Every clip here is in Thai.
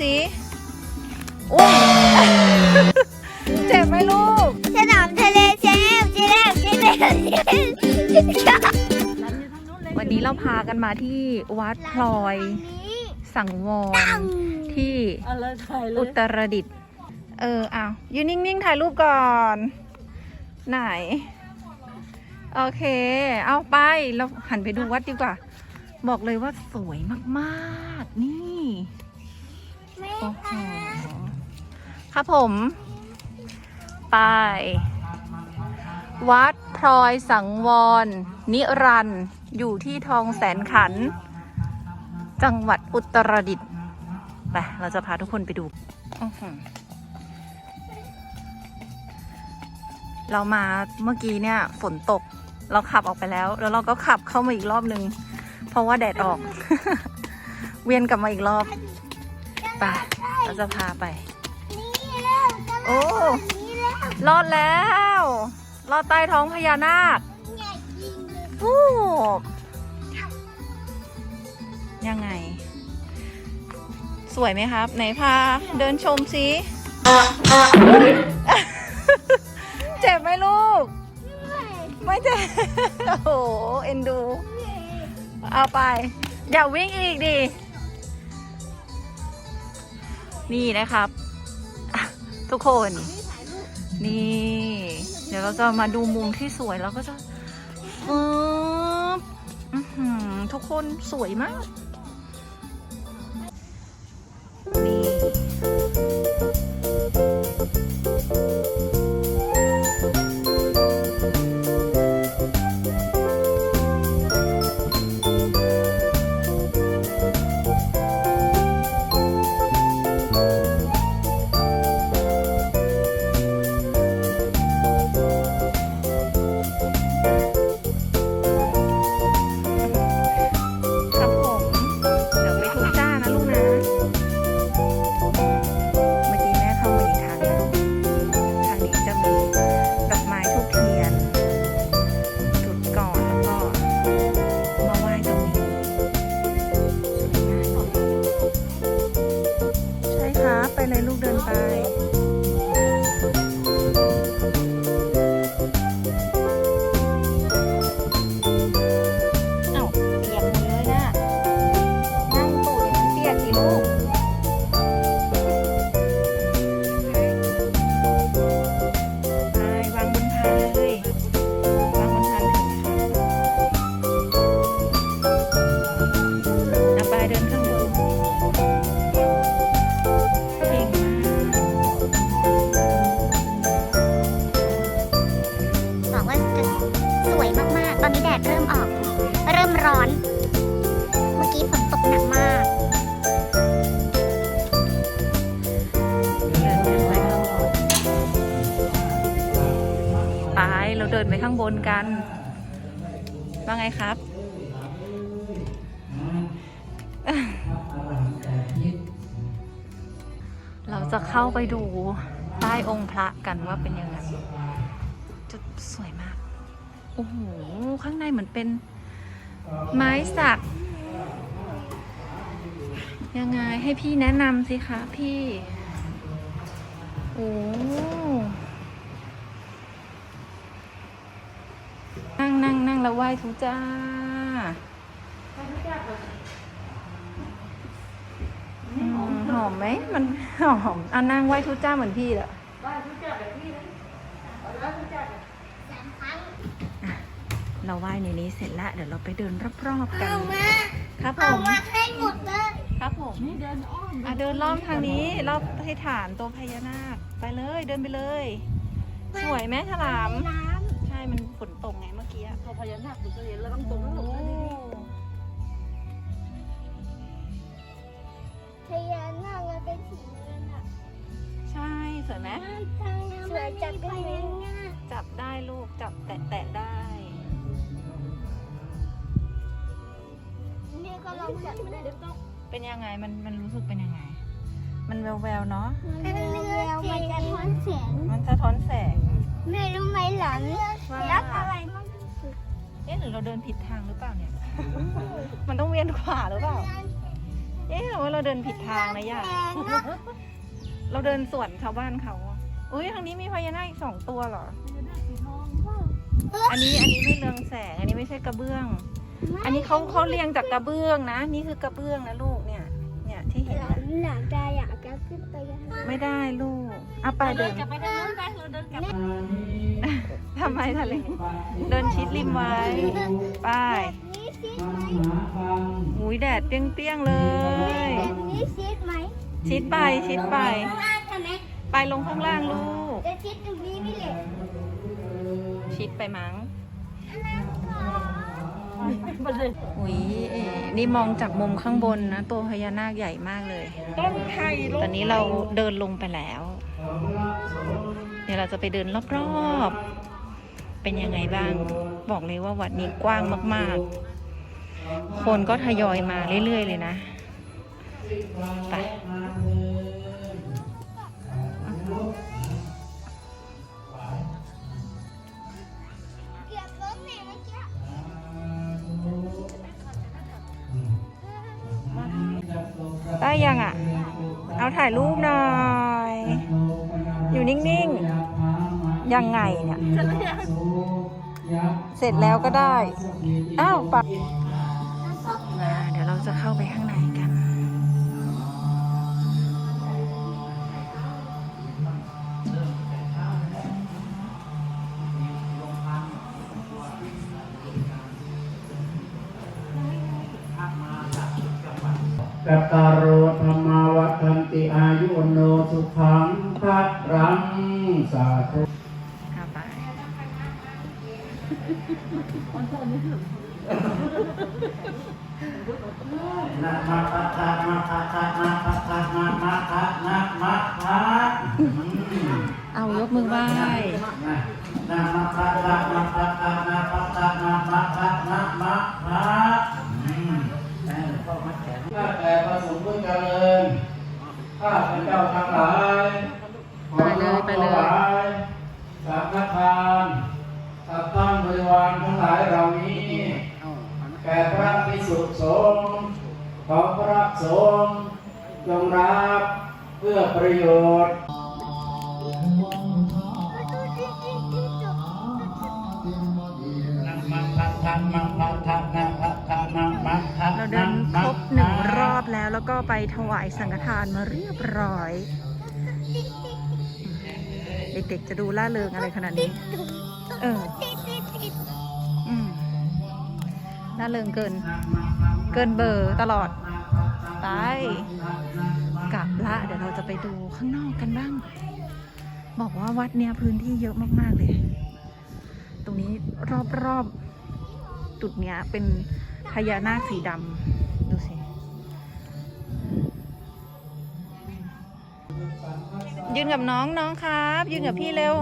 สิอุ้ยเจ็บไหมลูก สนามทะเลเชฟเชฟเชฟเชฟวันนี้เราพากันมาที่วัดพลอย สังวรที่อุตรดิตถ์เอออ้าวยืนนิ่งๆถ่ายรูปก่อน ไหน โอเค เอาไปเราหันไปดูวัดดีกว่า บอกเลยว่าสวยมากๆนี่ โอ้โหครับผม ไป วัดพลอยสังวร นิรันดร์อยู่ที่ทองแสนขัน จังหวัดอุตรดิตถ์ไปเราจะพาทุกคนไปดูอื้อหือเรามาเมื่อกี้เนี่ยฝนตก เราขับออกไปแล้ว แล้วเราก็ขับเข้ามาอีกรอบนึง เพราะว่าแดดออก เวียนกลับมาอีกรอบ ไปเราจะพาไปนี่แล้วโอ้นี่แล้วรอดแล้ว รอดใต้ท้องพญานาคใหญ่จริงเลยฟูบยังไง สวยไหมครับ ไหนพาเดินชมสิเจ็บไหมลูก ไม่เจ็บ โอ้โห เอ็นดู เอาไป อย่าวิ่งอีกดิ นี่นะครับทุกคน นี่ เดี๋ยวเราจะมาดูมุมที่สวยแล้วก็จะฟืบอื้อหือทุกคนสวยมาก ดินไปข้างบนกัน ว่าไงครับ เราจะเข้าไปดูใต้องค์พระกันว่าเป็นยังไงจุดสวยมาก โอ้โห ข้างในเหมือนเป็นไม้สัก ยังไงให้พี่แนะนำสิคะพี่ โอ้ นั่ง นั่งนั่งแล้วไหว้ทุกจ้าอืมหอมไหมมันหอมอะนั่งไหว้ทุกจ้าเหมือนพี่เหรออะเราไหว้ในนี้เสร็จแล้วเดี๋ยวเราไปเดินรอบๆกันเอามาครับผเอามมาให้หมดเลยครับผมนี่เดินอ้อมอะเดินรอบทางนี้รอบให้ฐานตัวพญานาคไปเลยเดินไปเลย สวยไหมฉลามน้ใช่มันฝนตกไงเมื่อ กี้อะตัวพญานาคตัวเห็นแล้วต้องตรงลูกนะนี่ำพญานาคมันเป็นสีเงินอะใช่สวยไหมสวยจัดพญานาคจับได้ลูกจับแตะแตะได้ นี่ก็ลองจับไม่ได้เดี๋ยวต้องเป็นยังไงมันมันรู้สึกเป็นยังไง มันแววแววๆเนาะมันเรือมันจะท้อนแสงมันสะท้อนแสง ไม่รู้ไหมหลานว่ารักอะไรมากที่สุด เอ๊ะหรือเราเดินผิดทางหรือเปล่าเนี่ย มันต้องเวียนขวาหรือเปล่ามเอ๊ะหรือว่าเราเดินผิดทางนะย่าแรงอะเราเดินสวนชาวบ้านเขาอะอุ้ยทางนี้มีพญานาคอีกสองตัวเหรอสีทองเปล่าอันนี้อันนี้ไม่เรืองแสง อันนี้ไม่ใช่กระเบื้อง อันนี้เขาเขาเรียงจากกระเบื้องนะ นี่คือกระเบื้องนะลูกเนี่ย เนี่ยที่เห็นหนะลานหลานจะอยากจะขึ้นไปยังไงไม่ได้ลูกเอาไปเราเดิเดินนกลับไปทางนู้นไปเราเดินกลับทำ ไมทะเลเดินชิดริมไว้ไป้ายนี่ซิดไหมอุ้ยแดดเปรี้ยงๆเลย แบบนี้ซิดไหมชิดไปชิดไป ข้างล่างใช่ไหมไปลงข้างล่างลูก จะซิดตรงนี้ไม่เหละชิดไปมั้งอันนั้นก่อนมาเลยอุ้ยเอ๋นี่มองจากมุมข้างบนนะ ตัวพญานาคใหญ่มากเลย ต้นไทรตอนนี้เราเดินลงไปแล้ว เดี๋ยวเราจะไปเดินรอบๆ เป็นยังไงบ้าง บอกเลยว่าวัดนี้กว้างมาก ๆ คนก็ทยอยมาเรื่อย ๆ เลยนะไปได้ยังอะ เอาถ่ายรูปหน่อย อยู่นิ่ง ๆ ยังไงเนี่ย เสร็จแล้วก็ได้ อ้าวปะมาเดี๋ยวเราจะเข้าไปข้างในกันกัตตารโรธรรมาวัฏันติอายุวโนสุขังพระรังสาธุเข้าไป นะมะคะทะมะคะทะมะคะทะมามะคะนะมะคะเอายกมือไหว้นะมะคะทะมะคะทะนะมะคะนะมะคะนะมะคะอืมเออข้าแต่พระสงฆ์ผู้เจริญข้าพเจ้าทั้งหลายขอ ไปเลยไปเลย ถวายสังฆทานสัตว์ตั้งบริวารทั้งหลายเหล่านี้ แก่ พระภิกษุสงฆ์ของพระสงฆ์จงรับเพื่อประโยชน์เราเดินครบหนึ่งรอบแล้วแล้วก็ไปถวายสังฆทานมาเรียบร้อย เด็กๆจะดูล่าเริงอะไรขนาดนี้ เออ ล่าเริงเกิน เกินเบอร์ตลอด ไปกลับละ เดี๋ยวเราจะไปดูข้างนอกกันบ้าง บอกว่าวัดเนี้ยพื้นที่เยอะมาก ๆ เลย ตรงนี้รอบ ๆ จุดเนี้ยเป็นพญานาคสีดำดูสิยืนกับน้องน้องครับ ยืนกับพี่เร็ว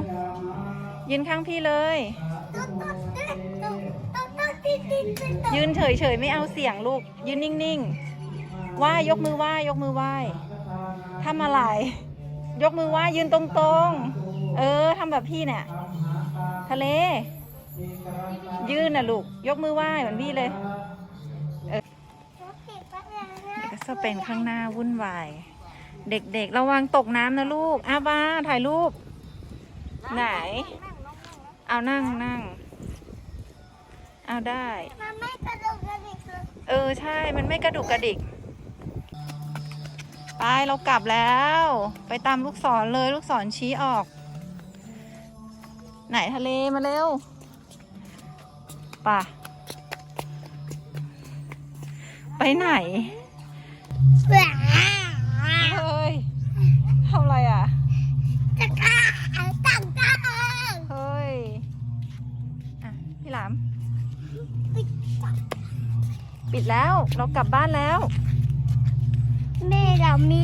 ยืนข้างพี่เลย ยืนเฉยๆไม่เอาเสียงลูก ยืนนิ่งๆไหว้ยกมือไหว้ยกมือไหว้ทำอะไร ยกมือไหว้ยืนตรงๆ เออทำแบบพี่เนี่ย ทะเล ยืนน่ะลูก ยกมือไหว้เหมือนพี่เลยเออก็จะเป็นข้างหน้าวุ่นวาย เด็กๆ ระวังตกน้ำนะลูกอาบ้าถ่ายรูป ไหน เอานั่งนั่ง เอาได้ มันไม่กระดูกกระดิกเลยเออใช่ มันไม่กระดุกกระดิก ไปเรากลับแล้ว ไปตามลูกศรเลยลูกศรชี้ออก ไหนทะเลมาเร็วป่ะ ไปไหนเฮ้ยทำอะไรอะจะ ปิดแล้ว เรากลับบ้านแล้ว แม่เรามี